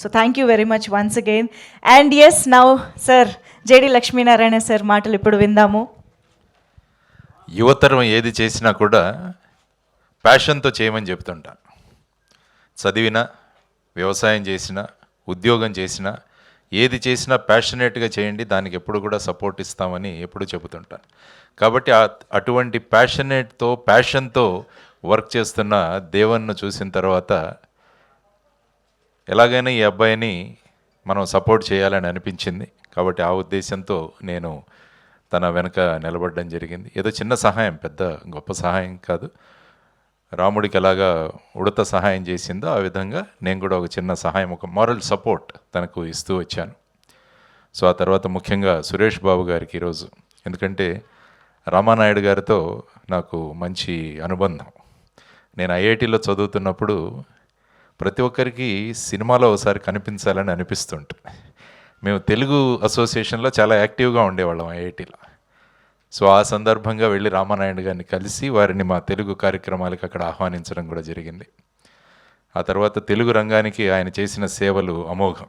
So thank you very much once again and as now sir JD Lakshminarayana sir మాటలు ఇప్పుడు విందాము. యువతరం ఏది చేసినా కూడా ప్యాషన్తో చేయమని చెప్తుంటా చదివినా వ్యవసాయం చేసినా ఉద్యోగం చేసినా ఏది చేసినా ప్యాషనేట్గా చేయండి దానికి ఎప్పుడు కూడా సపోర్ట్ ఇస్తామని ఎప్పుడు చెబుతుంటాను కాబట్టి అటువంటి ప్యాషనేట్తో ప్యాషన్తో వర్క్ చేస్తున్న దేవన్ను చూసిన తర్వాత ఎలాగైనా ఈ అబ్బాయిని మనం సపోర్ట్ చేయాలని అనిపించింది. కాబట్టి ఆ ఉద్దేశంతో నేను తన వెనుక నిలబడడం జరిగింది. ఏదో చిన్న సహాయం పెద్ద గొప్ప సహాయం కాదు. రాముడికి ఎలాగా ఉడత సహాయం చేసిందో ఆ విధంగా నేను కూడా ఒక చిన్న సహాయం ఒక మారల్ సపోర్ట్ తనకు ఇస్తూ వచ్చాను. సో ఆ తర్వాత ముఖ్యంగా సురేష్ బాబు గారికి ఈరోజు. ఎందుకంటే రామానాయుడు గారితో నాకు మంచి అనుబంధం. నేను ఐఐటిలో చదువుతున్నప్పుడు ప్రతి ఒక్కరికి సినిమాలో ఒకసారి కనిపించాలని అనిపిస్తుంటుంది. మేము తెలుగు అసోసియేషన్లో చాలా యాక్టివ్గా ఉండేవాళ్ళం ఐఐటీలో. సో ఆ సందర్భంగా వెళ్ళి రామానాయుడు గారిని కలిసి వారిని మా తెలుగు కార్యక్రమాలకు అక్కడ ఆహ్వానించడం కూడా జరిగింది. ఆ తర్వాత తెలుగు రంగానికి ఆయన చేసిన సేవలు అమోఘం.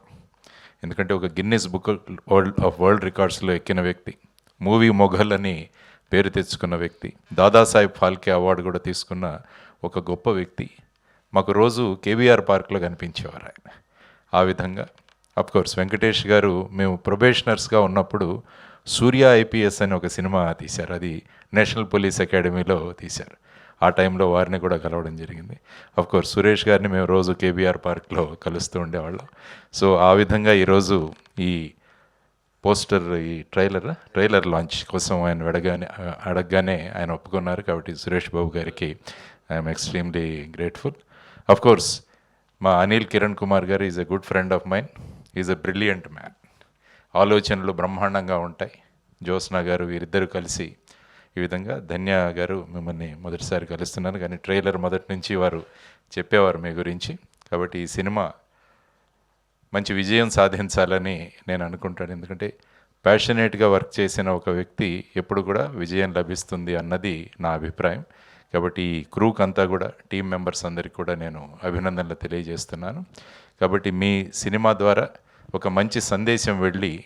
ఎందుకంటే ఒక Guinness book world of world రికార్డ్స్లో ఎక్కిన వ్యక్తి మూవీ మొఘల్ అని పేరు తెచ్చుకున్న వ్యక్తి దాదాసాహెబ్ ఫాల్కే అవార్డు కూడా తీసుకున్న ఒక గొప్ప వ్యక్తి మాకు రోజు కేవీఆర్ పార్క్లో కనిపించేవారు ఆయన. ఆ విధంగా అఫ్కోర్స్ వెంకటేష్ గారు మేము ప్రొబేషనర్స్గా ఉన్నప్పుడు సూర్య ఐపీఎస్ అని ఒక సినిమా తీశారు. అది నేషనల్ పోలీస్ అకాడమీలో తీశారు. ఆ టైంలో వారిని కూడా కలవడం జరిగింది. కోర్స్ సురేష్ గారిని మేము రోజు కేబీఆర్ పార్క్లో కలుస్తూ ఉండేవాళ్ళం. సో ఆ విధంగా ఈరోజు ఈ పోస్టర్ ఈ ట్రైలర్ ట్రైలర్ లాంచ్ కోసం ఆయన అడగానే అడగగానే ఆయన ఒప్పుకున్నారు. కాబట్టి సురేష్ బాబు గారికి I'm extremely grateful of course మా అనిల్ కిరణ్ కుమార్ గారు is a good friend of mine is a brilliant man ఆలోచనలు బ్రహ్మాండంగా ఉంటాయి. జ్యోత్స్న గారు వీరిద్దరూ కలిసి ఈ విధంగా ధన్య గారు మిమ్మల్ని మొదటిసారి కలుస్తున్నాను కానీ ట్రైలర్ మొదటి నుంచి వారు చెప్పేవారు మీ గురించి. కాబట్టి ఈ సినిమా మంచి విజయం సాధించాలని నేను అనుకుంటాను. ఎందుకంటే ప్యాషనేట్గా వర్క్ చేసిన ఒక వ్యక్తి ఎప్పుడు కూడా విజయం లభిస్తుంది అన్నది నా అభిప్రాయం. కాబట్టి ఈ క్రూక్ అంతా కూడా టీం మెంబర్స్ అందరికీ కూడా నేను అభినందనలు తెలియజేస్తున్నాను. కాబట్టి మీ సినిమా ద్వారా ఒక మంచి సందేశం వెళ్ళి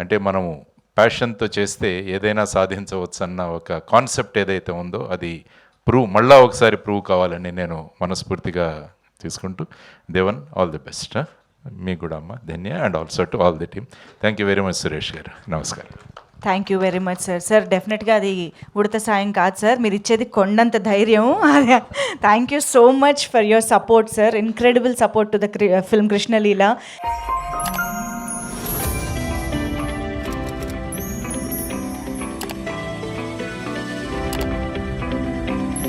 అంటే మనము ప్యాషన్తో చేస్తే ఏదైనా సాధించవచ్చు అన్న ఒక కాన్సెప్ట్ ఏదైతే ఉందో అది ప్రూవ్ మళ్ళా ఒకసారి ప్రూవ్ కావాలని నేను మనస్ఫూర్తిగా తీసుకుంటూ దేవన్ ఆల్ ది బెస్ట్ మీకు కూడా అమ్మ Dhanya and also to all the team thank you very much Suresh గారు. నమస్కారం. Thank you very much sir sir డెఫినెట్గా అది ఉడత సాయం కాదు సార్ మీరు ఇచ్చేది కొండంత ధైర్యం thank you so much for your support sir incredible support to the film Krishnaleela